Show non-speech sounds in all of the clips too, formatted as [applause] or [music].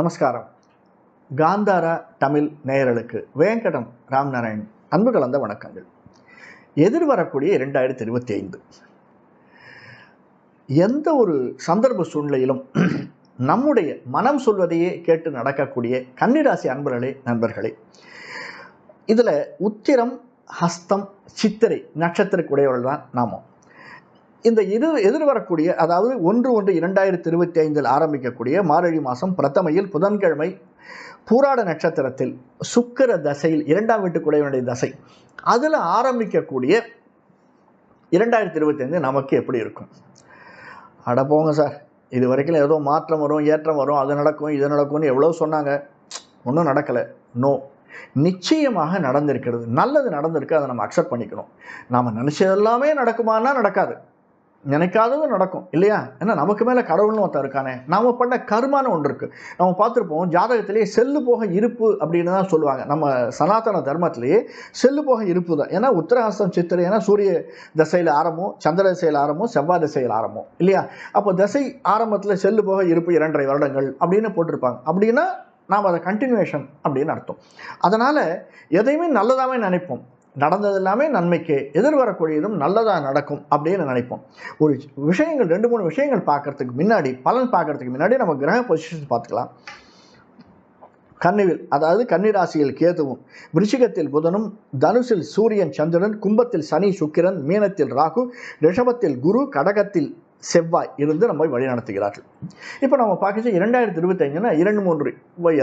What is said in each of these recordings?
நமஸ்காரம். காந்தாரா தமிழ் நேயர்களுக்கு வேங்கடம் ராம்நாராயண் அன்பு கலந்த வணக்கங்கள். எதிர்வரக்கூடிய இரண்டாயிரத்தி இருபத்தி ஐந்து எந்த ஒரு சந்தர்ப்ப சூழ்நிலையிலும் [clears throat] நம்முடைய மனம் சொல்வதையே கேட்டு நடக்கக்கூடிய கன்னிராசி அன்பர்களே நண்பர்களே இதில் உத்திரம் ஹஸ்தம் சித்திரை நட்சத்திரக்குடையவர்கள் தான் நாமும். இந்த இது எதிர்வரக்கூடிய அதாவது ஒன்று ஒன்று இரண்டாயிரத்தி இருபத்தி ஐந்தில் ஆரம்பிக்கக்கூடிய மார்கழி மாதம் பிரதமையில் புதன்கிழமை பூராட நட்சத்திரத்தில் சுக்கிர தசையில் இரண்டாம் வீட்டுக்குடையவனுடைய தசை. அதில் ஆரம்பிக்கக்கூடிய இரண்டாயிரத்தி இருபத்தி ஐந்து நமக்கு எப்படி இருக்கும்? அட போங்க சார். இது வரைக்கும் ஏதோ மாற்றம் வரும் ஏற்றம் வரும் அது நடக்கும் இது நடக்கும்னு எவ்வளோ சொன்னாங்க. ஒன்றும் நடக்கலை. நோ. நிச்சயமாக நடந்திருக்கிறது. நல்லது நடந்திருக்கு அதை நம்ம அக்செப்ட் பண்ணிக்கணும். நாம் நினச்சது எல்லாமே நடக்குமானா நடக்காது. நினைக்காதது நடக்கும் இல்லையா? ஏன்னா நமக்கு மேலே கடவுள்னு ஒருத்தர் இருக்கானே. நாம் பண்ண கருமான்னு ஒன்று இருக்குது நம்ம பார்த்துருப்போம் ஜாதகத்திலேயே செல்லு போக இருப்பு அப்படின்னு தான் சொல்லுவாங்க. நம்ம சனாதன தர்மத்திலேயே செல்லு போக இருப்பு தான். ஏன்னா உத்தரஹஸ்தம் சித்திரை ஏன்னா சூரிய தசையில் ஆரம்பம் சந்திர தசையில் ஆரம்பம் செவ்வாய் திசையில் ஆரம்பம் இல்லையா? அப்போ தசை ஆரம்பத்தில் செல்லு போக இருப்பு இரண்டரை வருடங்கள் அப்படின்னு போட்டிருப்பாங்க. அப்படின்னா நாம் அதை கண்டினியூஷன் அப்படின்னு அர்த்தம். அதனால் எதையுமே நல்லதாகவே நினைப்போம். நடந்தது எல்லாமே நன்மைக்கு எதிர்வரக்கூடியதும் நல்லதாக நடக்கும் அப்படின்னு நினைப்போம். ஒரு விஷயங்கள் ரெண்டு மூணு விஷயங்கள் பார்க்கறதுக்கு முன்னாடி பலன் பார்க்கறதுக்கு முன்னாடி நம்ம கிரக பொசிஷன் பார்த்துக்கலாம். கன்னிவில் அதாவது கன்னிராசியில் கேதுவும் விருச்சிகத்தில் புதனும் தனுசில் சூரியன் சந்திரன் கும்பத்தில் சனி சுக்கிரன் மீனத்தில் ராகு ரிஷபத்தில் குரு கடகத்தில் செவ்வாய் இருந்து நம்மை வழிநடத்துகிறார்கள் இப்போ நம்ம பார்க்கச்சு இரண்டாயிரத்தி இருபத்தஞ்சுனா இரண்டு மூன்று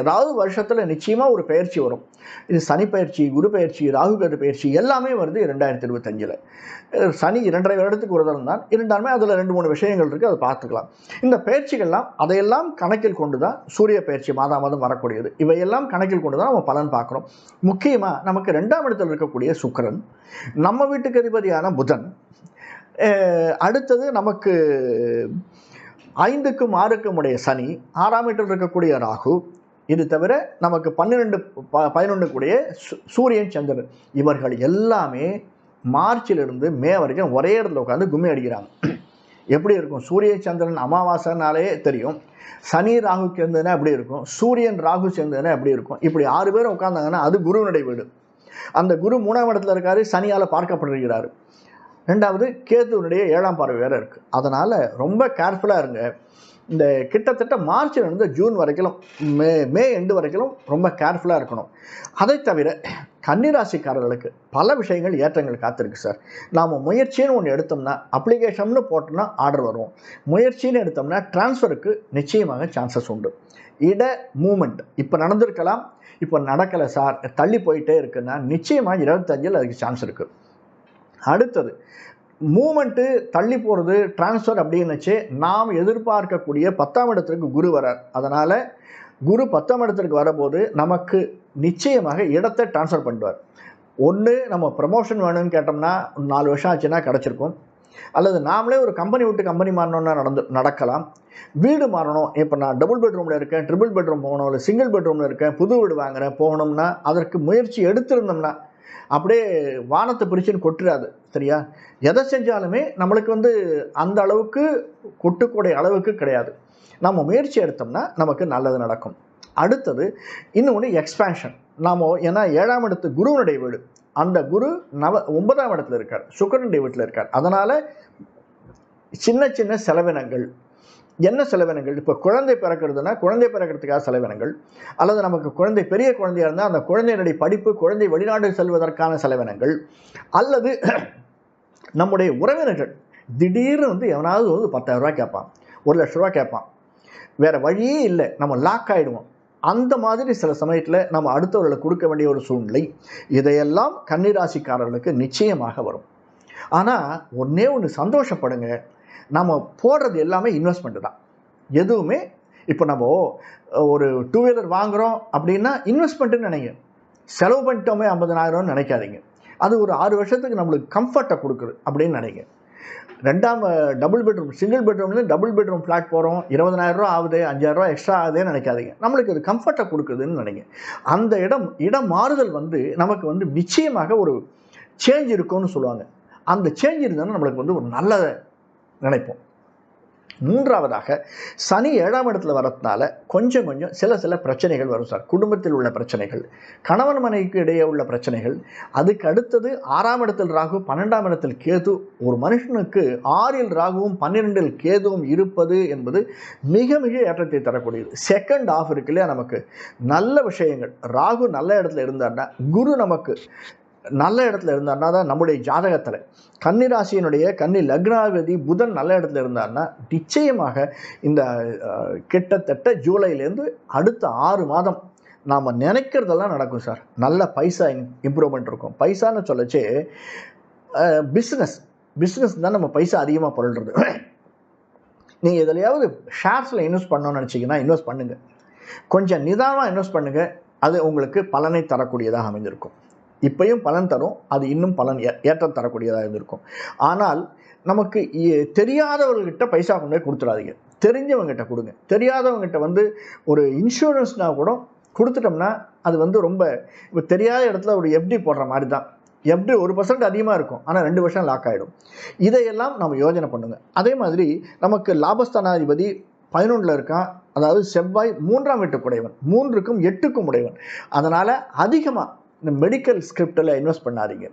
ஏதாவது வருஷத்தில் நிச்சயமாக ஒரு பயிற்சி வரும். இது சனி பயிற்சி குரு பயிற்சி ராகுகது பயிற்சி எல்லாமே வருது இரண்டாயிரத்தி இருபத்தஞ்சில். சனி இரண்டரை வருடத்துக்கு ஒரு தரம் தான். இருந்தாலுமே அதில் ரெண்டு மூணு விஷயங்கள் இருக்குது அதை பார்த்துக்கலாம். இந்த பயிற்சிகள்லாம் அதையெல்லாம் கணக்கில் கொண்டு தான் சூரிய பயிற்சி மாதா மாதம் வரக்கூடியது. இவையெல்லாம் கணக்கில் கொண்டு தான் நம்ம பலன் பார்க்குறோம். முக்கியமாக நமக்கு ரெண்டாம் இடத்தில் இருக்கக்கூடிய சுக்கரன் நம்ம வீட்டுக்கு அதிபதியான புதன் அடுத்தது நமக்கு ஐந்துக்கும் ஆறுக்கும் உடைய சனி ஆறாம் வீட்டில் இருக்கக்கூடிய ராகு. இது தவிர நமக்கு பன்னிரெண்டு ப பதினொன்று கூடிய சூரியன் சந்திரன். இவர்கள் எல்லாமே மார்ச்சிலிருந்து மே வரைக்கும் ஒரே இடத்துல உட்காந்து கும்மி அடிக்கிறாங்க. எப்படி இருக்கும்? சூரிய சந்திரன் அமாவாசைனாலே தெரியும். சனி ராகு சேர்ந்ததுன்னா எப்படி இருக்கும்? சூரியன் ராகு சேர்ந்ததுன்னா எப்படி இருக்கும்? இப்படி ஆறு பேரும் உட்காந்தாங்கன்னா அது குருவினுடைய வீடு. அந்த குரு மூணாம் இடத்துல இருக்காரு சனியால் பார்க்கப்படுகிறார். ரெண்டாவது கேதுவனுடைய ஏழாம் பார்வை வேறு இருக்குது அதனால் ரொம்ப கேர்ஃபுல்லாக இருங்க. இந்த கிட்டத்தட்ட மார்ச்லேருந்து ஜூன் வரைக்கும் மே மே எண்டு வரைக்கும் ரொம்ப கேர்ஃபுல்லாக இருக்கணும். அதை தவிர கன்னிராசிக்காரர்களுக்கு பல விஷயங்கள் ஏற்றங்கள் காத்திருக்கு சார் நாம் முயற்சின்னு ஒன்று எடுத்தோம்னா அப்ளிகேஷன்னு போட்டோம்னா ஆர்டர் வரும். முயற்சின்னு எடுத்தோம்னா டிரான்ஸ்ஃபருக்கு நிச்சயமாக சான்சஸ் உண்டு. இட மூமெண்ட் இப்போ நடந்திருக்கலாம். இப்போ நடக்கலை சார் தள்ளி போயிட்டே இருக்குன்னா நிச்சயமாக இருபத்தஞ்சில் அதுக்கு சான்ஸ் இருக்குது அடுத்தது மூமெண்ட்டு தள்ளி போகிறது டிரான்ஸ்ஃபர் அப்படின்னுச்சு நாம் எதிர்பார்க்கக்கூடிய பத்தாம் இடத்திற்கு குரு வரார். அதனால் குரு பத்தாம் இடத்திற்கு வரபோது நமக்கு நிச்சயமாக இடத்தை டிரான்ஸ்ஃபர் பண்ணுவார். ஒன்று நம்ம ப்ரமோஷன் வேணும்னு கேட்டோம்னா நாலு வருஷம் ஆச்சுன்னா கிடச்சிருக்கும். அல்லது நாமளே ஒரு கம்பெனி விட்டு கம்பெனி மாறணும்னா நடந்து நடக்கலாம். வீடு மாறணும். இப்போ நான் டபுள் பெட்ரூமில் இருக்கேன் ட்ரிபிள் பெட்ரூம் போகணும் இல்லை சிங்கிள் பெட்ரூமில் இருக்கேன் புது வீடு வாங்குகிறேன் போகணும்னா அதற்கு முயற்சி எடுத்திருந்தோம்னா அப்படியே வானத்தை பிரிச்சுன்னு கொட்டுறாது சரியா? எதை செஞ்சாலுமே நம்மளுக்கு வந்து அந்த அளவுக்கு கொட்டுக்கூடிய அளவுக்கு கிடையாது. நம்ம முயற்சி எடுத்தோம்னா நமக்கு நல்லது நடக்கும். அடுத்தது இன்னொன்று எக்ஸ்பேன்ஷன் நாம் ஏன்னா ஏழாம் இடத்து குருவனுடைய வீடு. அந்த குரு நவ ஒன்பதாம் இடத்துல இருக்கார். சுக்கரனுடைய வீட்டில் இருக்கார். அதனால் சின்ன சின்ன செலவினங்கள் என்ன செலவினங்கள்? இப்போ குழந்தை பிறக்கிறதுனா குழந்தை பிறக்கிறதுக்காக செலவினங்கள். அல்லது நமக்கு குழந்தை பெரிய குழந்தையாக இருந்தால் அந்த குழந்தையினுடைய படிப்பு குழந்தை வெளிநாடு செல்வதற்கான செலவினங்கள். அல்லது [clears throat] நம்முடைய உறவினர்கள் திடீர்னு வந்து எவனாவது வந்து பத்தாயிரரூபா கேட்பான். ஒரு லட்ச ரூபா கேட்பான். வேறு வழியே இல்லை. நம்ம லாக் ஆகிடுவோம் அந்த மாதிரி சில சமயத்தில் நம்ம அடுத்தவர்களுக்கு கொடுக்க வேண்டிய ஒரு சூழ்நிலை. இதையெல்லாம் கன்னிராசிக்காரர்களுக்கு நிச்சயமாக வரும். ஆனால் ஒன்றே ஒன்று சந்தோஷப்படுங்க. நம்ம போடுறது எல்லாமே இன்வெஸ்ட்மெண்ட்டு தான். எதுவுமே இப்போ நம்ம ஒரு டூ வீலர் வாங்குகிறோம் அப்படின்னா இன்வெஸ்ட்மெண்ட்டுன்னு நினைங்க. செலவு பண்ணிட்டோமே ஐம்பதனாயிரம்னு நினைக்காதீங்க. அது ஒரு ஆறு வருஷத்துக்கு நம்மளுக்கு கம்ஃபர்ட்டை கொடுக்குது அப்படின்னு நினைங்க. ரெண்டாம் டபுள் பெட்ரூம் சிங்கிள் பெட்ரூம்லேருந்து டபுள் பெட்ரூம் ஃப்ளாட் போகிறோம் இருபதனாயிரரூவா ஆகுது அஞ்சாயிரரூவா எக்ஸ்ட்ரா ஆகுதுன்னு நினைக்காதீங்க. நம்மளுக்கு அது கம்ஃபர்ட்டை கொடுக்குதுன்னு நினைங்க. அந்த இடம் இடம் மாறுதல் வந்து நமக்கு வந்து நிச்சயமாக ஒரு சேஞ்ச் இருக்கும்னு சொல்லுவாங்க. அந்த சேஞ்ச் இருந்தாலும் நம்மளுக்கு வந்து ஒரு நல்ல நினைப்போம். மூன்றாவதாக சனி ஏழாம் இடத்துல வரதுனால கொஞ்சம் கொஞ்சம் சில சில பிரச்சனைகள் வரும் சார். குடும்பத்தில் உள்ள பிரச்சனைகள் கணவன் மனைவிக்கு இடையே உள்ள பிரச்சனைகள் அதுக்கு அடுத்தது ஆறாம் இடத்தில் ராகு பன்னெண்டாம் இடத்தில் கேது. ஒரு மனுஷனுக்கு ஆறில் ராகுவும் பன்னிரெண்டில் கேதுவும் இருப்பது என்பது மிக மிக ஏற்றத்தை தரக்கூடியது. செகண்ட் ஆஃப் இருக்கு இல்லையா நமக்கு? நல்ல விஷயங்கள். ராகு நல்ல இடத்துல இருந்தார்னா குரு நமக்கு நல்ல இடத்துல இருந்தார்னா தான் நம்முடைய ஜாதகத்தில். கன்னிராசியினுடைய கன்னி லக்னாதிபதி புதன் நல்ல இடத்துல இருந்தார்னா நிச்சயமாக இந்த கிட்டத்தட்ட ஜூலைலேருந்து அடுத்த ஆறு மாதம் நாம் நினைக்கிறதெல்லாம் நடக்கும் சார். நல்ல பைசா இம்ப்ரூவ்மெண்ட் இருக்கும். பைசான்னு சொல்லச்சு பிஸ்னஸ் பிஸ்னஸ் தான் நம்ம பைசா அதிகமாக பொருள்றது நீங்கள் எதுலையாவது ஷேர்ஸில் இன்வெஸ்ட் பண்ணணும்னு நினச்சிங்கன்னா இன்வெஸ்ட் பண்ணுங்கள் கொஞ்சம் நிதானமாக இன்வெஸ்ட் பண்ணுங்கள் அது உங்களுக்கு பலனை தரக்கூடியதாக அமைஞ்சிருக்கும். இப்பையும் பலன் தரும் அது இன்னும் பலன் ஏ- ஏற்றம் தரக்கூடியதாக இருந்திருக்கும். ஆனால் நமக்கு தெரியாதவர்கிட்ட பைசா கொண்டு போய் கொடுத்துடாதீங்க. தெரிஞ்சவங்ககிட்ட கொடுங்க. தெரியாதவங்ககிட்ட வந்து ஒரு இன்சூரன்ஸ்னா கூட கொடுத்துட்டோம்னா அது வந்து ரொம்ப இப்போ தெரியாத இடத்துல ஒரு எஃப்டி போடுற மாதிரி தான். எஃப்டி ஒரு பர்சன்ட் அதிகமாக இருக்கும். ஆனால் ரெண்டு வருஷம் லாக் ஆகிடும் இதையெல்லாம் நம்ம யோஜனை பண்ணுங்க. அதே மாதிரி நமக்கு லாபஸ்தானாதிபதி பதினொன்றில் இருக்கான். அதாவது செவ்வாய் மூன்றாம் வீட்டுக்குடையவன். மூன்றுக்கும் எட்டுக்கும் உடையவன். அதனால் அதிகமாக இந்த மெடிக்கல் ஸ்கிரிப்டில் இன்வெஸ்ட் பண்ணாதீங்க.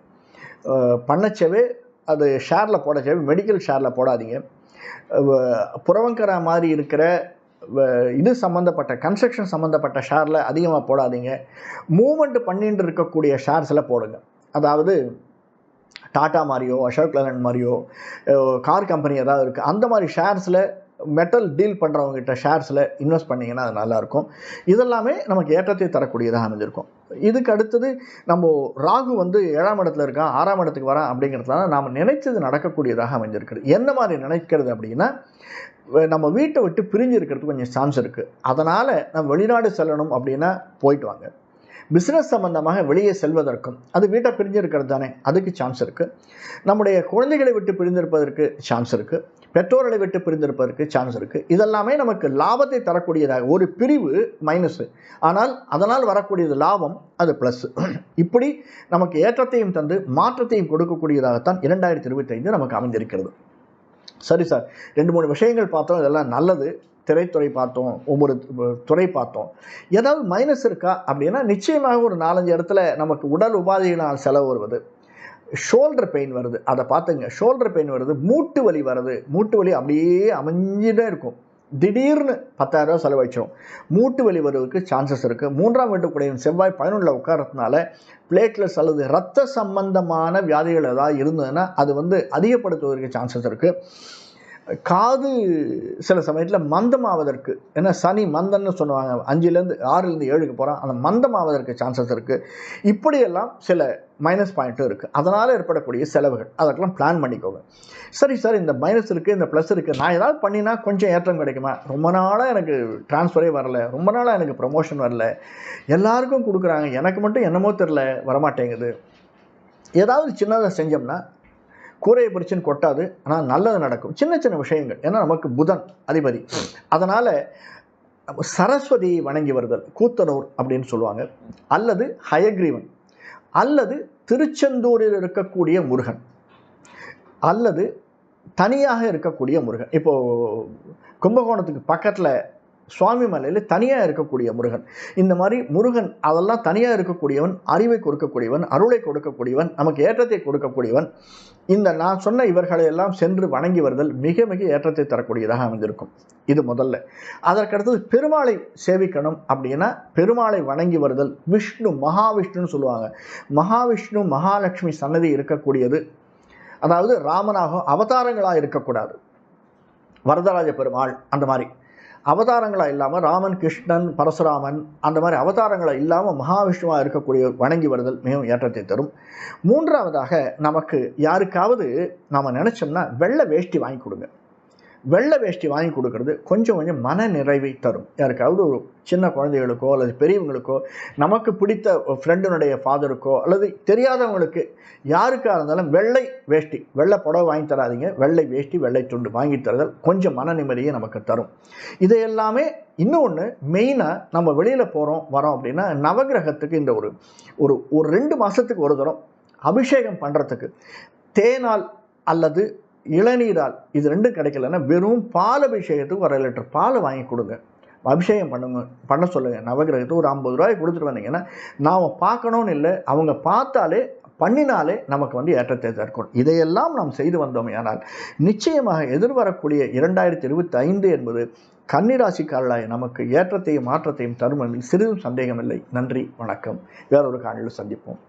பண்ணச்சவே அது ஷேரில் போடச்சவே மெடிக்கல் ஷேரில் போடாதீங்க. புறவங்கரா மாதிரி இருக்கிற வ- இது சம்மந்தப்பட்ட கன்ஸ்ட்ரக்ஷன் சம்மந்தப்பட்ட ஷேரில் அதிகமாக போடாதீங்க. மூமெண்ட் பண்ணிட்டு இருக்கக்கூடிய ஷேர்ஸில் போடுங்க. அதாவது டாட்டா மாதிரியோ அசோக் லேலண்ட் மாதிரியோ கார் கம்பெனி ஏதாவது இருக்குது அந்த மாதிரி ஷேர்ஸில் மெட்டல் டீல் பண்ணுறவங்ககிட்ட ஷேர்ஸில் இன்வெஸ்ட் பண்ணிங்கன்னா அது நல்லாயிருக்கும். இதெல்லாமே நமக்கு ஏற்றத்தை தரக்கூடியதாக அமைஞ்சிருக்கும். இதுக்கு அடுத்தது நம்ம ராகு வந்து ஏழாம் இடத்துல இருக்கான் ஆறாம் இடத்துக்கு வரான் அப்படிங்கிறதுனால நாம் நினைச்சது நடக்கக்கூடியதாக அமைஞ்சிருக்குது. என்ன மாதிரி நினைக்கிறது அப்படின்னா நம்ம வீட்டை விட்டு பிரிஞ்சு இருக்கிறதுக்கு கொஞ்சம் சான்ஸ் இருக்குது அதனால் நம்ம வெளிநாடு செல்லணும் அப்படின்னா போயிட்டு வாங்க. பிஸ்னஸ் சம்பந்தமாக வெளியே செல்வதற்கும் அது வீட்டை பிரிஞ்சிருக்கிறது தானே அதுக்கு சான்ஸ் இருக்குது நம்முடைய குழந்தைகளை விட்டு பிரிந்திருப்பதற்கு சான்ஸ் இருக்குது பெற்றோர்களை விட்டு பிரிந்திருப்பதற்கு சான்ஸ் இருக்குது இதெல்லாமே நமக்கு லாபத்தை தரக்கூடியதாக ஒரு பிரிவு மைனஸு ஆனால் அதனால் வரக்கூடியது லாபம் அது ப்ளஸ் இப்படி நமக்கு ஏற்றத்தையும் தந்து மாற்றத்தையும் கொடுக்கக்கூடியதாகத்தான் இரண்டாயிரத்தி இருபத்தைந்து நமக்கு அமைந்திருக்கிறது. சரி சார் ரெண்டு மூணு விஷயங்கள் பார்த்தோம் இதெல்லாம் நல்லது. திரைத்துறை பார்த்தோம் ஒவ்வொரு துறை பார்த்தோம். ஏதாவது மைனஸ் இருக்கா? அப்படின்னா நிச்சயமாக ஒரு நாலஞ்சு இடத்துல நமக்கு உடல் உபாதையினால் செலவு வருவது. ஷோல்டர் பெயின் வருது. அதை பார்த்துங்க. ஷோல்டர் பெயின் வருது. மூட்டு வலி வருது. மூட்டு வலி அப்படியே அமைஞ்சுட்டே இருக்கும். திடீர்னு பத்தாயிரரூவா செலவழிச்சிடும் மூட்டு வலி வருவதற்கு சான்சஸ் இருக்குது மூன்றாம் வீட்டுக்குடைய செவ்வாய் பதினொன்றில் உட்காரத்துனால பிளேட்லெட்ஸ் அல்லது இரத்த சம்பந்தமான வியாதிகள் ஏதாவது இருந்ததுன்னா அது வந்து அதிகப்படுத்துவதற்கு சான்சஸ் இருக்குது காது சில சமயத்தில் மந்தமாவதற்கு ஏன்னா சனி மந்தன்னு சொல்லுவாங்க. அஞ்சுலேருந்து ஆறுலேருந்து ஏழுக்கு போகிறான் அந்த மந்தமாவதற்கு சான்சஸ் இருக்குது இப்படியெல்லாம் சில மைனஸ் பாயிண்ட்டும் இருக்குது அதனால் ஏற்படக்கூடிய செலவுகள். அதற்கெல்லாம் பிளான் பண்ணிக்கோங்க. சரி சார் இந்த மைனஸ் இருக்குது இந்த ப்ளஸ் இருக்குது நான் ஏதாவது பண்ணினா கொஞ்சம் ஏற்றம் கிடைக்குமா? ரொம்ப நாளாக எனக்கு ட்ரான்ஸ்ஃபரே வரல. ரொம்ப நாளாக எனக்கு ப்ரமோஷன் வரல. எல்லாருக்கும் கொடுக்குறாங்க. எனக்கு மட்டும் என்னமோ தெரில வரமாட்டேங்குது. ஏதாவது சின்னதாக செஞ்சோம்னா கூரையை பிரிச்சுன்னு கொட்டாது ஆனால் நல்லது நடக்கும். சின்ன சின்ன விஷயங்கள். ஏன்னா நமக்கு புதன் அதிபதி. அதனால் சரஸ்வதி வணங்கி வருதல் கூத்தனூர் அப்படின்னு சொல்லுவாங்க. அல்லது ஹயக்ரீவன். அல்லது திருச்செந்தூரில் இருக்கக்கூடிய முருகன். அல்லது தனியாக இருக்கக்கூடிய முருகன். இப்போது கும்பகோணத்துக்கு பக்கத்தில் சுவாமி மலையில் தனியாக இருக்கக்கூடிய முருகன். இந்த மாதிரி முருகன் அதெல்லாம் தனியாக இருக்கக்கூடியவன் அறிவை கொடுக்கக்கூடியவன் அருளை கொடுக்கக்கூடியவன் நமக்கு ஏற்றத்தை கொடுக்கக்கூடியவன். இந்த நான் சொன்ன இவர்களை எல்லாம் சென்று வணங்கி வருதல் மிக மிக ஏற்றத்தை தரக்கூடியதாக அமைந்திருக்கும். இது முதல்ல. அதற்கடுத்தது பெருமாளை சேவிக்கணும் அப்படின்னா பெருமாளை வணங்கி வருதல். விஷ்ணு மகாவிஷ்ணுன்னு சொல்லுவாங்க. மகாவிஷ்ணு மகாலட்சுமி சன்னதி இருக்கக்கூடியது. அதாவது ராமனாக அவதாரங்களாக இருக்கக்கூடாது. வரதராஜ பெருமாள் அந்த மாதிரி. அவதாரங்களாக இல்லாமல் ராமன் கிருஷ்ணன் பரசுராமன் அந்த மாதிரி அவதாரங்களாக இல்லாமல் மகாவிஷ்ணுவாக இருக்கக்கூடிய வணங்கி வருதல் மிகவும் ஏற்றத்தை தரும். மூன்றாவதாக நமக்கு யாருக்காவது நாம் நினச்சோம்னா வெள்ளை வேஷ்டி வாங்கி கொடுங்க. வெள்ளை வேஷ்டி வாங்கி கொடுக்கறது கொஞ்சம் கொஞ்சம் மன நிறைவை தரும். யாருக்காவது ஒரு சின்ன குழந்தைகளுக்கோ அல்லது பெரியவங்களுக்கோ நமக்கு பிடித்த ஃப்ரெண்டினுடைய ஃபாதருக்கோ அல்லது தெரியாதவங்களுக்கு யாருக்காக இருந்தாலும் வெள்ளை வேஷ்டி வெள்ளை புடவை வாங்கி தராதீங்க. வெள்ளை வேஷ்டி வெள்ளை துண்டு வாங்கி தருதல் கொஞ்சம் மன நிம்மதியை நமக்கு தரும். இது எல்லாமே இன்னொன்று மெயினாக நம்ம வெளியில் போகிறோம் வரோம் அப்படின்னா நவகிரகத்துக்கு இந்த ஒரு ஒரு ஒரு ரெண்டு மாதத்துக்கு ஒரு தரம் அபிஷேகம் பண்ணுறதுக்கு தேனால் அல்லது இளநீரால் இது ரெண்டும் கிடைக்கலன்னா வெறும் பால் அபிஷேகத்துக்கு ஒரு லிட்டர் பால் வாங்கி கொடுங்க. அபிஷேகம் பண்ணுங்க பண்ண சொல்லுங்க. நவகிரகத்தை ஒரு ஐம்பது ரூபாய் கொடுத்துட்டு வந்தீங்கன்னா நாம் பார்க்கணும்னு இல்லை அவங்க பார்த்தாலே பண்ணினாலே நமக்கு வந்து ஏற்றத்தை தற்கும் இதையெல்லாம் நாம் செய்து வந்தோம் ஆனால் நிச்சயமாக எதிர்வரக்கூடிய இரண்டாயிரத்தி இருபத்தி ஐந்து என்பது கன்னிராசிக்காரர்களாய் நமக்கு ஏற்றத்தையும் மாற்றத்தையும் தரும் என்பதில் சிறிதும் சந்தேகமில்லை. நன்றி வணக்கம். வேறொரு காணொலியில் சந்திப்போம்.